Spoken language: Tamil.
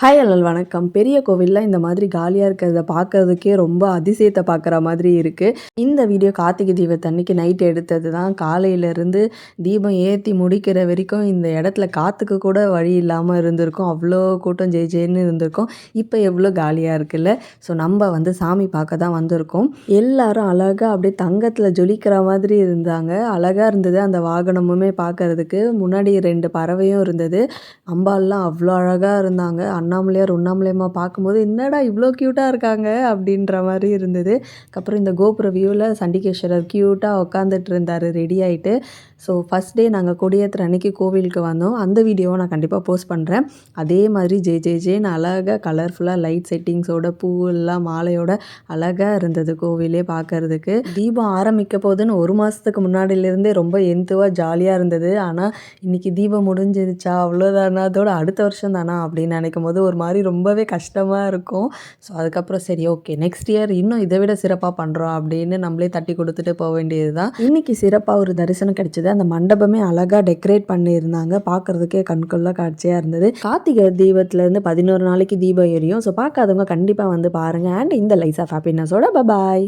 ஹாய் அல்லல் வணக்கம். பெரிய கோவிலில் இந்த மாதிரி காலியாக இருக்கிறத பார்க்கறதுக்கே ரொம்ப அதிசயத்தை பார்க்குற மாதிரி இருக்குது இந்த வீடியோ கார்த்திகை தீபத்தன்னைக்கு நைட் எடுத்தது தான் காலையிலேருந்து தீபம் ஏற்றி முடிக்கிற வரைக்கும் இந்த இடத்துல காற்றுக்கு கூட வழி இல்லாமல் இருந்திருக்கும். அவ்வளோ கூட்டம் ஜெய் ஜெயின்னு இருந்திருக்கும். இப்போ எவ்வளோ காலியாக இருக்குல்ல? ஸோ நம்ம வந்து சாமி பார்க்க தான் வந்திருக்கோம். எல்லாரும் அழகாக அப்படியே தங்கத்தில் ஜொலிக்கிற மாதிரி இருந்தாங்க. அழகாக இருந்தது அந்த வாகனமுமே பார்க்கறதுக்கு முன்னாடி ரெண்டு பறவையும் இருந்தது. அம்பாலெலாம் அவ்வளோ அழகாக இருந்தாங்க. அண்ணாமலையார் உண்ணாமலையம்மா பார்க்கும்போது என்னடா இவ்வளோ க்யூட்டாக இருக்காங்க? அப்படின்ற மாதிரி இருந்தது. அதுக்கப்புறம் இந்த கோபுர வியூவில் சண்டிகேஸ்வரர் க்யூட்டாக உட்காந்துட்டு இருந்தார் ரெடி ஆகிட்டு ஸோ ஃபஸ்ட் டே நாங்கள் கொடியேற்ற அன்னைக்கு கோவிலுக்கு வந்தோம். அந்த வீடியோவை நான் கண்டிப்பாக போஸ்ட் பண்ணுறேன் அதே மாதிரி ஜே ஜே ஜேன்னு அழகாக கலர்ஃபுல்லாக லைட் செட்டிங்ஸோட பூ எல்லாம் மாலையோட அழகாக இருந்தது கோவிலே பார்க்கறதுக்கு. தீபம் ஆரம்பிக்க போகுதுன்னு ஒரு மாதத்துக்கு முன்னாடியிலேருந்தே ரொம்ப எந்துவாக ஜாலியாக இருந்தது. ஆனால் இன்றைக்கி தீபம் முடிஞ்சிருச்சா அவ்வளோதானா அதோட அடுத்த வருஷம் தானா அப்படின்னு நினைக்கும் போது ஒரு மாதிரி ரொம்பவே கஷ்டமாக இருக்கும். ஸோ அதுக்கப்புறம் சரி ஓகே நெக்ஸ்ட் இயர் இன்னும் இதை விட சிறப்பாக பண்ணுறோம் அப்படின்னு நம்மளே தட்டி கொடுத்துட்டு போக வேண்டியது தான் இன்றைக்கி சிறப்பாக ஒரு தரிசனம் கிடைச்சது. அந்த மண்டபமே அழகாக டெக்கரேட் பண்ணியிருந்தாங்க. பார்க்குறதுக்கே கண்கொள்ளா காட்சியாக இருந்தது. கார்த்திகை தீபத்துலேருந்து பதினோரு நாளைக்கு தீபம் எரியும். ஸோ பார்க்காதவங்க கண்டிப்பாக வந்து பாருங்கள் அண்ட் இந்த லைஸ் ஆஃப் ஹாப்பினஸோட பபாய்